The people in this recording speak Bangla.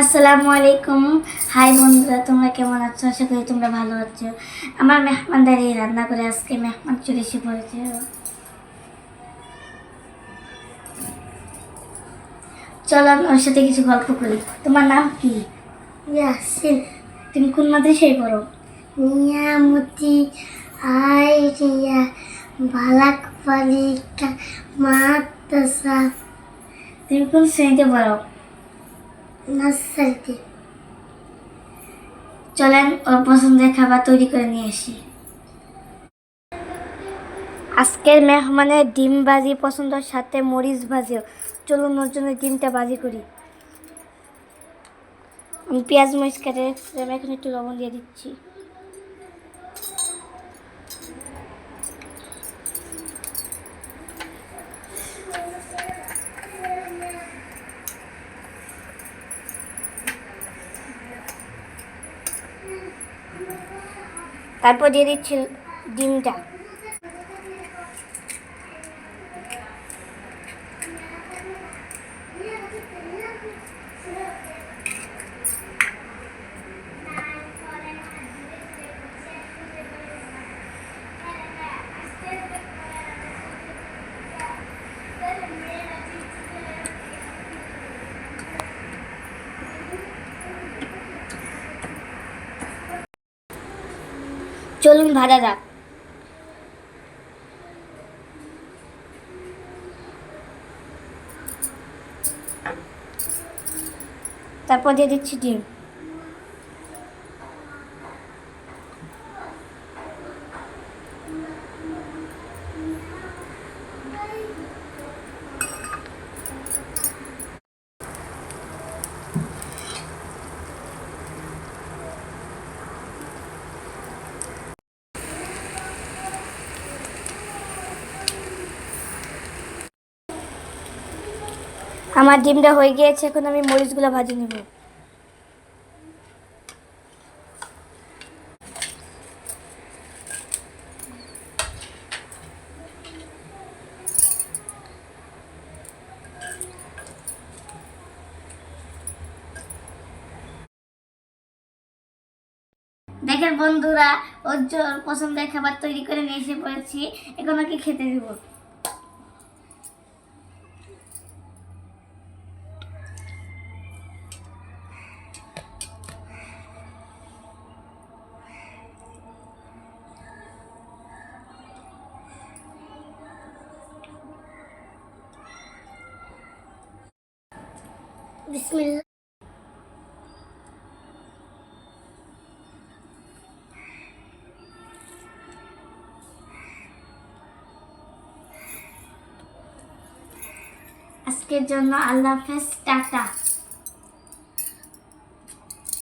আসসালামু আলাইকুম। হাই বন্ধুরা তোমরা কেমন আছো? আশা করি তোমরা ভালো আছো। আমার মেহমান মেহমানদারি রান্না করে আজকে মেহমান চলে এসে পড়েছে। চলো আমি ওর সাথে কিছু গল্প করি। তোমার নাম কি? ইয়াসিন। তুমি কোন মাদ্রাসায় পড়ো? নিয়ামতি আইরিয়া বালাক বালিকা মাদ্রাসা। তুমি কোন শ্রেণীতে পড়ো? নার্সারিতে চলেন, ওর পছন্দের খাবার তৈরি করে নিয়ে আসি। আজকের মেহমানের ডিম ভাজি পছন্দের সাথে মরিচ ভাজিও। চলুন ওর জন্য ডিমটা ভাজি করি। আমি পেঁয়াজ মরিচ কেটে এখন একটু লবণ দিয়ে দিচ্ছি। তারপর দিয়ে দিচ্ছি ডিমটা। চলুন ভাজা যাক তারপর দিয়ে দিচ্ছি ডিম। আমার ডিমটা হয়ে গিয়েছে, এখন আমি মরিচগুলো ভাজি নেব। দেখেন বন্ধুরা, ওর পছন্দের খাবার তৈরি করে নিয়ে এসে পড়েছি। এখন ওকে খেতে দেবো। বিসমিল্লাহ আজকের জন্য আল্লাহ হাফেজ টাটা